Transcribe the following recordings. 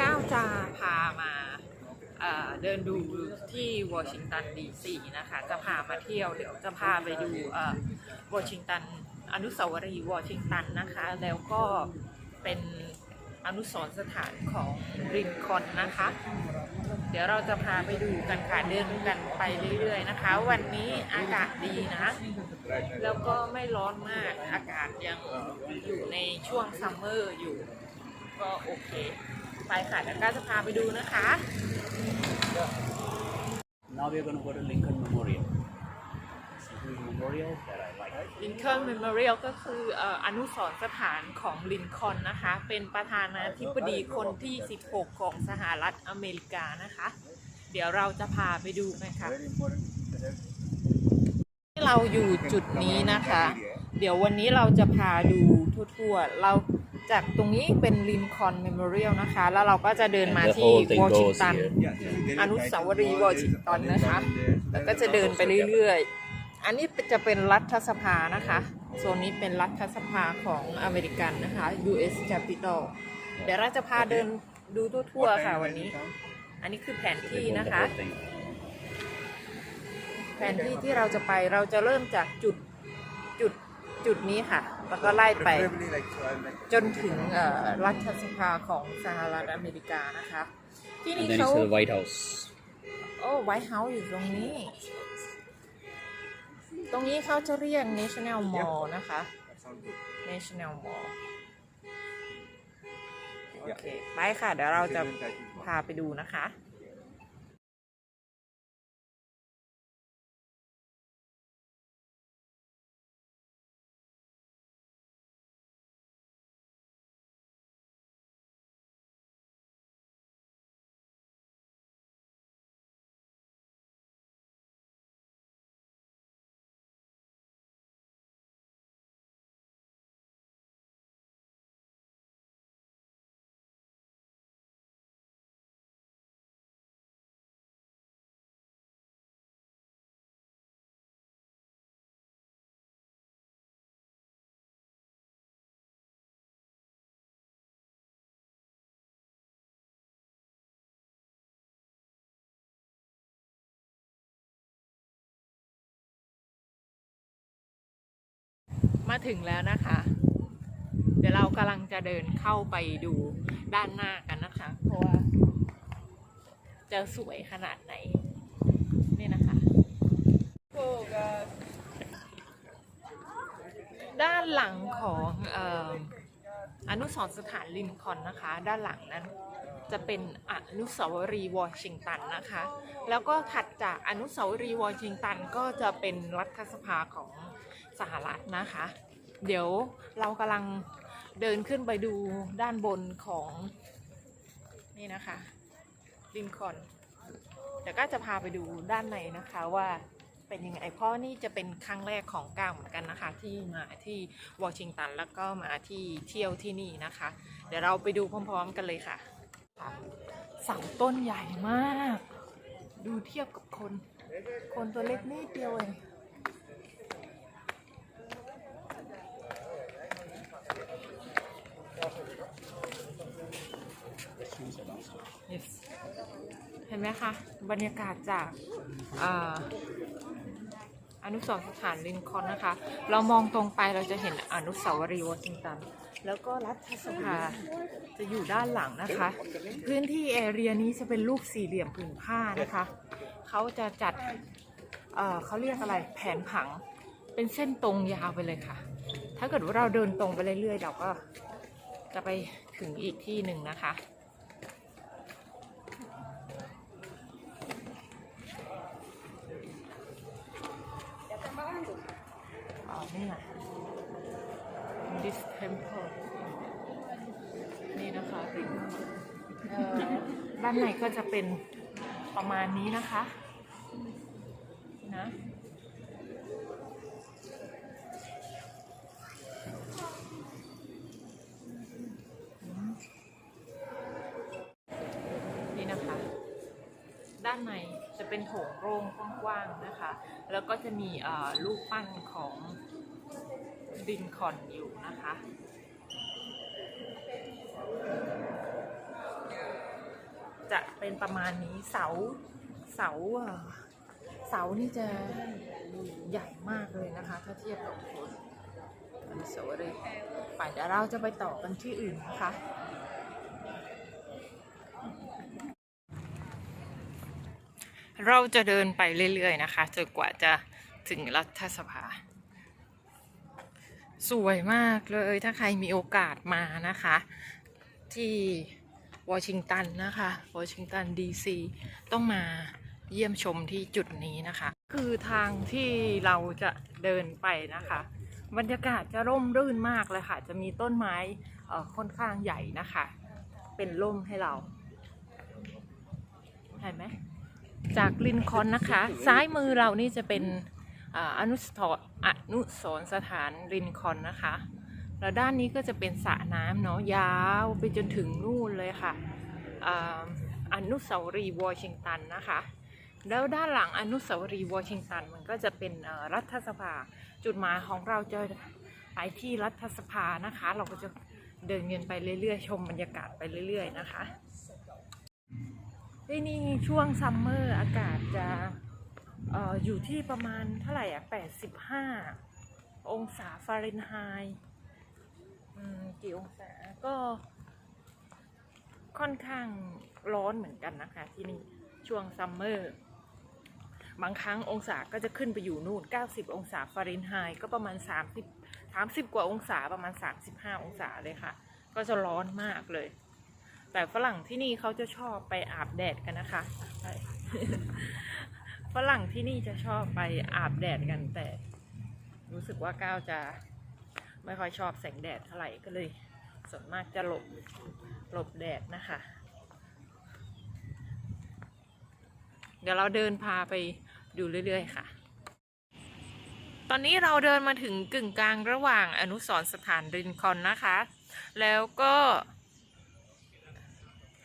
ก้าวจะพามาเเดินดูที่วอชิงตันดีซีนะคะ จะพามาเที่ยวเดี๋ยวจะพาไปดูวอชิงตันอนุสาวรีย์วอชิงตันนะคะ แล้วก็เป็นอนุสรสถานของรินคอนนะคะ เดี๋ยวเราจะพาไปดูกันค่ะเดินกันไปเรื่อยๆนะคะ วันนี้อากาศดีนะ แล้วก็ไม่ร้อนมากอากาศยังอยู่ในช่วงซัมเมอร์อยู่ ก็โอเค ค่ะแล้วก็จะพาไปดูนะคะ Now we are going to go to Lincoln Memorial. It's a huge memorial that I like. ลินคอ n น m ม m o เรียลก็คือเอ่ออนุสรณ์สถานของลินคอ n นนะคะ เป็นประธานาธิบดีคนที่ 16 ของสหรัฐอเมริกานะคะ เดี๋ยวเราจะพาไปดูกันค่ะที่เราอยู่จุดนี้นะคะ เดี๋ยววันนี้เราจะพาดูทั่วๆ เรา จากตรงนี้เป็นลินคอ n น m ม m o เรียลนะคะ แล้วเราก็จะเดินมา And the ที่ whole thing วอชิง goes ตัน here. อนุสาวรีย์วอชิงตันนะคะ แล้วก็จะเดินไปเรื่อยๆ อันนี้จะเป็นรัฐสภานะคะ โซนนี้เป็นรัฐสภาของอเมริกันนะคะ U.S. Capitol เดี๋ยวเราจะพาเดินดูทั่วๆค่ะวันนี้ อันนี้คือแผนที่ They go นะคะ the whole thing. แผนที่ที่เราจะไปเราจะเริ่มจากจุดจุด จุดนี้ค่ะ แล้วก็ไล่ไป จนถึงเอ่อรัฐสภาของสหรัฐอเมริกานะคะ ที่นี่ And then เขา it's the White House. โอ้ไวท์เฮาส์อยู่ตรงนี้ ตรงนี้เขาจะเรียก National Mall นะคะ National Mall โอเค ไปค่ะ เดี๋ยวเราจะพาไปดูนะคะ มาถึงแล้วนะคะ เดี๋ยวเรากำลังจะเดินเข้าไปดูด้านหน้ากันนะคะเพราะว่าจะสวยขนาดไหน นี่นะคะด้านหลังของออนุสรสถานลินคอนนะคะ ด้านหลังนั้นจะเป็นอนุสาวรีย์วอชิงตันนะคะ แล้วก็ถัดจากอนุสาวรีย์วอชิงตันก็จะเป็นรัฐสภาของ สหรัฐนะคะ เดี๋ยวเรากำลังเดินขึ้นไปดูด้านบนของนี่นะคะลินคอนเดี๋ยวก็จะพาไปดูด้านในนะคะว่าเป็นยังไงเพราะนี่จะเป็นครั้งแรกของก้าวเหมือนกันนะคะ ที่มาที่วอชิงตันแล้วก็มาที่เที่ยวที่นี่นะคะ เดี๋ยวเราไปดูพร้อม ๆ กันเลยค่ะเสาต้นใหญ่มาก ดูเทียบกับคน คนตัวเล็กนิดเดียวเอง Yes เห็นไหมคะ บรรยากาศจากอาอนุสรณ์สถานลินคอล์นนะคะ เรามองตรงไปเราจะเห็นอนุสาวรีย์วอชิงตัน แล้วก็รัฐสภาจะอยู่ด้านหลังนะคะ พื้นที่แอเรียนี้จะเป็นรูปสี่เหลี่ยมผืนผ้านะคะ เขาจะจัดเอ่อเขาเรียกอะไรแผนผังเป็นเส้นตรงยาวไปเลยค่ะ ถ้าเกิดว่าเราเดินตรงไปเรื่อยๆเราก็ จะไปถึงอีกที่หนึ่งนะคะอ๋อนี่ไง this temple นี่นะคะเอ่อด้านในก็จะเป็นประมาณนี้นะคะ นะ นี่นะคะ ด้านในจะ เป็นโถงโล่งกว้างๆนะคะ แล้วก็จะมีเอ่อรูปปั้นของดินคอนอยู่นะคะจะเป็นประมาณนี้เสาเสาเสานี่จะใหญ่มากเลยนะคะ ถ้าเทียบกับคนอนุสาวรีย์ไปเดี๋ยวเราจะไปต่อกันที่อื่นนะคะ เราจะเดินไปเรื่อยๆนะคะจนกว่าจะถึงรัฐสภา สวยมากเลยถ้าใครมีโอกาสมานะคะ ที่วอชิงตันนะคะวอชิงตันดีซีต้องมาเยี่ยมชมที่จุดนี้นะคะ คือทางที่เราจะเดินไปนะคะ บรรยากาศจะร่มรื่นมากเลยค่ะ จะมีต้นไม้เอ่อค่อนข้างใหญ่นะคะ เป็นร่มให้เราเห็นไหม จากลินคอนนะคะ ซ้ายมือเรานี่จะเป็นอนุสรณ์อนุสรสถานลินคอนนะคะ แล้วด้านนี้ก็จะเป็นสระน้ำเนาะยาวไปจนถึงนู่นเลยค่ะอนุสาวรีย์วอชิงตันนะคะ แล้วด้านหลังอนุสาวรีย์วอชิงตันมันก็จะเป็นรัฐสภา จุดหมายของเราจะไปที่รัฐสภานะคะ เราก็จะเดินเงินไปเรื่อยๆ ชมบรรยากาศไปเรื่อย ๆ นะคะ ที่นี่ช่วงซัมเมอร์อากาศจะอออยู่ที่ประมาณเท่าไหร่อะ 85 องศาฟาเรนไฮต์กี่องศาก็ค่อนข้างร้อนเหมือนกันนะคะ ที่นี่ช่วงซัมเมอร์บางครั้งองศาก็จะขึ้นไปอยู่นู่น 90 องศาฟาเรนไฮต์ก็ประมาณ 30 30 กว่าองศาประมาณ 35 องศาเลยค่ะ ก็จะร้อนมากเลย แต่ฝรั่งที่นี่เขาจะชอบไปอาบแดดกันนะคะ ฝรั่งที่นี่จะชอบไปอาบแดดกัน แต่รู้สึกว่าก้าวจะไม่ค่อยชอบแสงแดดเท่าไหร่ก็เลย ส่วนมากจะหลบหลบแดดนะคะ เดี๋ยวเราเดินพาไปดูเรื่อยๆค่ะ ตอนนี้เราเดินมาถึงกึ่งกลางระหว่างอนุสรณ์สถานรินคอล์นนะคะ แล้วก็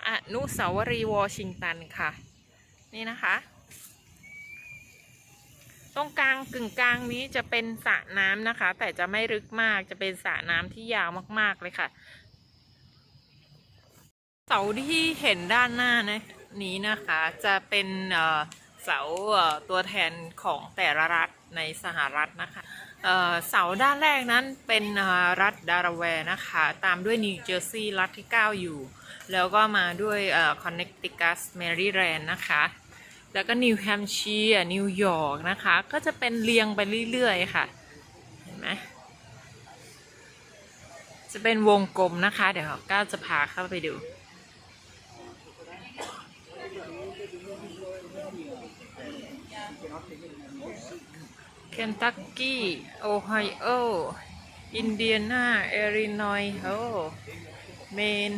อนุสาวรีย์วอชิงตันค่ะ นี่นะคะ ตรงกลางกึ่งกลางนี้จะเป็นสระน้ำนะคะ แต่จะไม่ลึกมากจะเป็นสระน้ำที่ยาวมากๆเลยค่ะเสาที่เห็นด้านหน้านะนี้นะคะจะเป็นเสาตัวแทนของแต่ละรัฐในสหรัฐนะคะเสาด้านแรกนั้นเป็นรัฐดาราแวร์นะคะ ตามด้วยนิวเจอร์ซีย์รัฐที่ 9 อยู่ แล้วก็มาด้วยคอนเนคติคัสแมริแลนด์นะคะ แล้วก็นิวแฮมป์เชียร์นิวยอร์กนะคะ ก็จะเป็นเรียงไปเรื่อยๆค่ะ เห็นไหมจะเป็นวงกลมนะคะ เดี๋ยวก้าวจะพาเข้าไปดู เคนตักกี้ โอไฮโอ อินเดียนาเอรินอยโฮเมน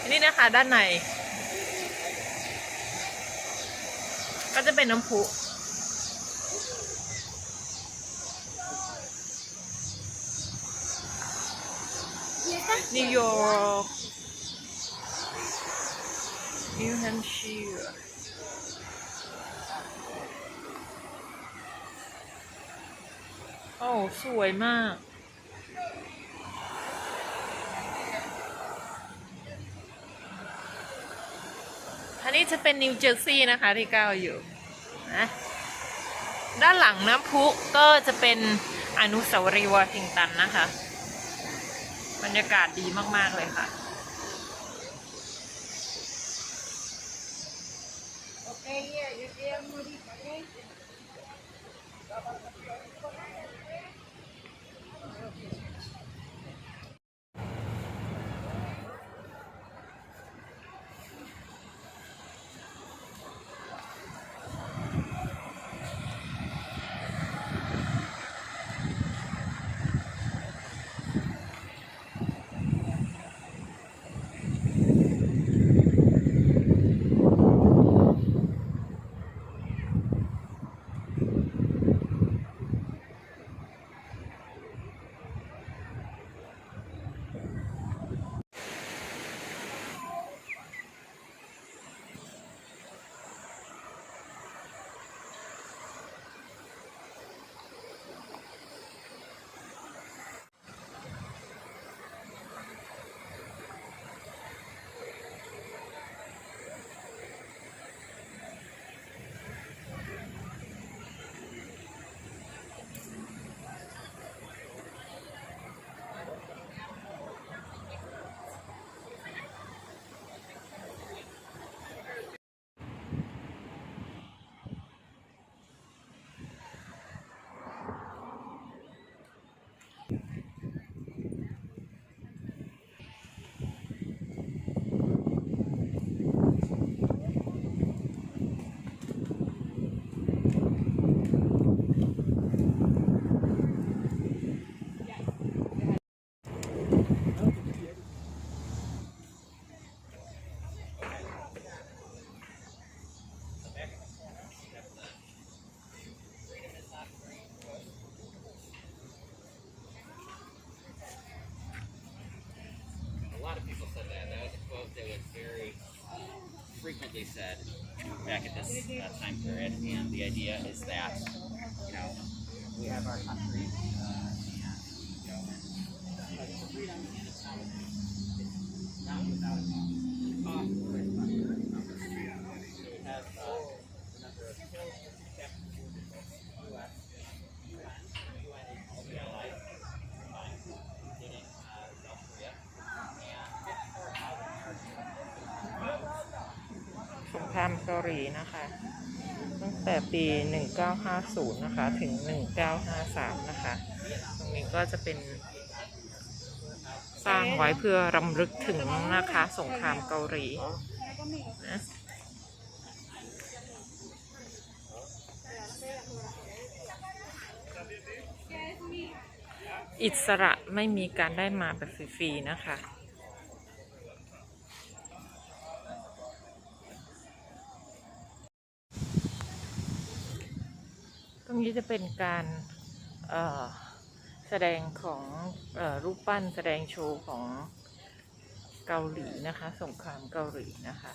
อันนี้นะคะด้านใน ก็จะเป็นน้ำพุ นิวยอร์กนิวแฮมป์เชียร์ โอ้สวยมากอันนี้จะเป็นนิวเจอร์ซีย์นะคะที่ก้าวอยู่นะด้านหลังน้ำพุก็จะเป็นอนุสาวรีย์วอชิงตันนะคะ บรรยากาศดีมาก ๆ เลยค่ะ that was very frequently said back at this uh, time period. And the idea is that, you know, we have our country, uh, and, you know, freedom หลีนะคะ ตั้งแต่ปี 1950 นะคะ ถึง 1953 นะคะ ตรงนี้ก็จะเป็น สร้างไว้เพื่อรำลึกถึงนะคะ สงครามเกาหลีนะอิสระไม่มีการได้มาแบบฟรีๆนะคะ ตรง นี้จะเป็นการแสดงของอรูปปั้นแสดงโชว์ของเกาหลีนะคะ สงครามเกาหลีนะคะ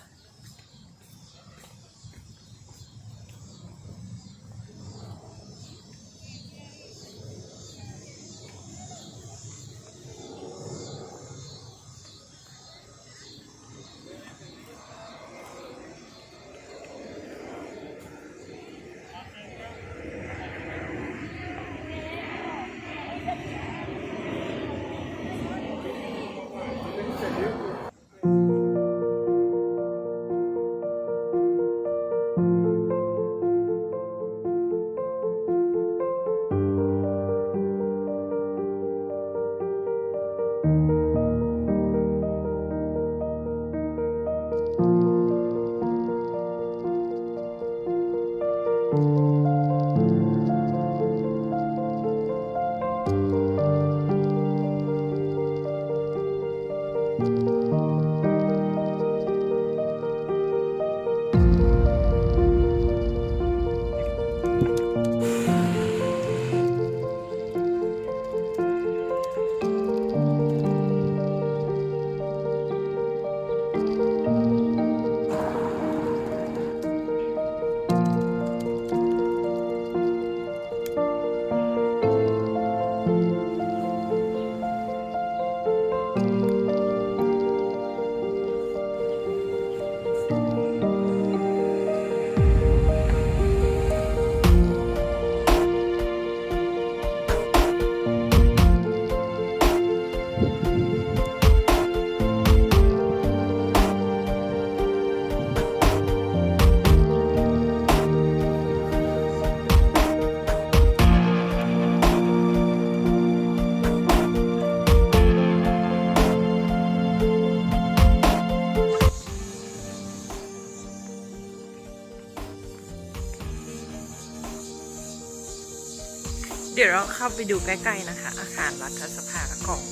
เข้าไปดูใกล้ๆนะคะ อาคารรัฐสภาของ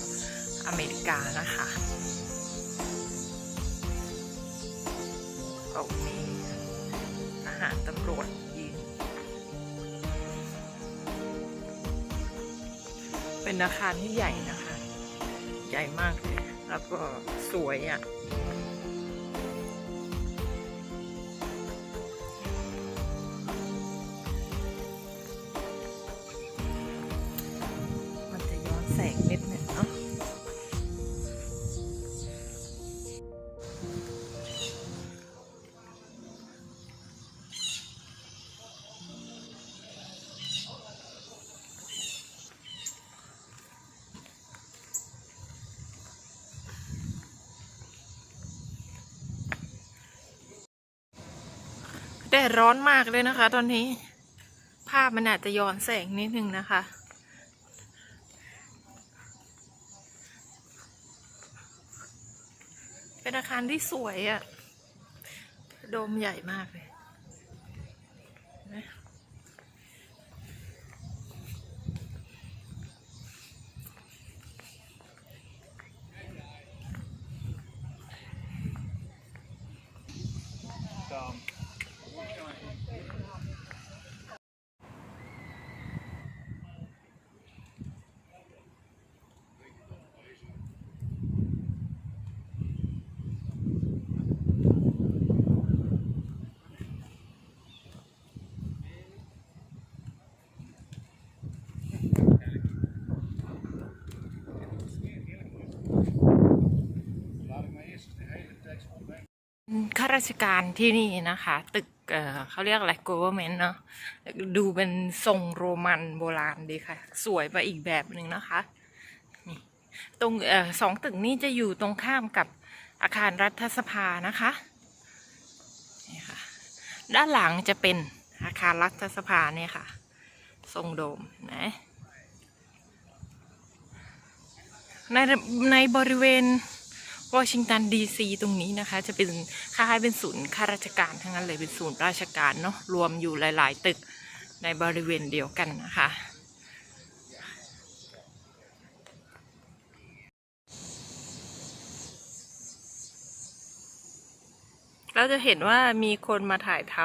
อเมริกานะคะเอามีทหารตำรวจยืนเป็นอาคารที่ใหญ่นะคะ ใหญ่มากเลย แล้วก็สวยอะ่ะ ร้อนมากเลยนะคะ ตอนนี้ ภาพมันอาจจะย้อนแสงนิดนึงนะคะ เป็นอาคารที่สวยอะ่ะโดมใหญ่มากเลย ข้าราชการที่นี่นะคะ ตึกเเขาเรียกอะไร government เนาะดูเป็นทรงโรมันโบราณดีค่ะ สวยไปอีกแบบหนึ่งนะคะนี่ตรงเอ่อสองตึกนี้จะอยู่ตรงข้ามกับอาคารรัฐสภานะคะนี่ค่ะด้านหลังจะเป็นอาคารรัฐสภาเนี่ยค่ะ ทรงโดมนะในในบริเวณ วอชิงตันดีซีตรงนี้นะคะ จะเป็นคล้ายๆเป็นศูนย์ข้าราชการทั้งนั้นเลยเป็นศูนย์ราชการเนาะรวมอยู่หลาย ๆ ตึกในบริเวณเดียวกันนะคะ เราจะเห็นว่ามีคนมาถ่ายท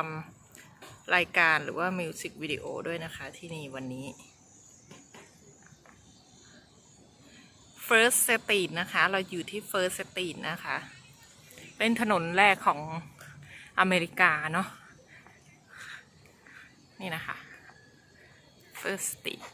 ำรายการหรือว่ามิวสิกวิดีโอด้วยนะคะที่นี่วันนี้ First Street นะคะ เราอยู่ที่ First Street นะคะ เป็นถนนแรกของอเมริกาเนาะ นี่นะคะ First Street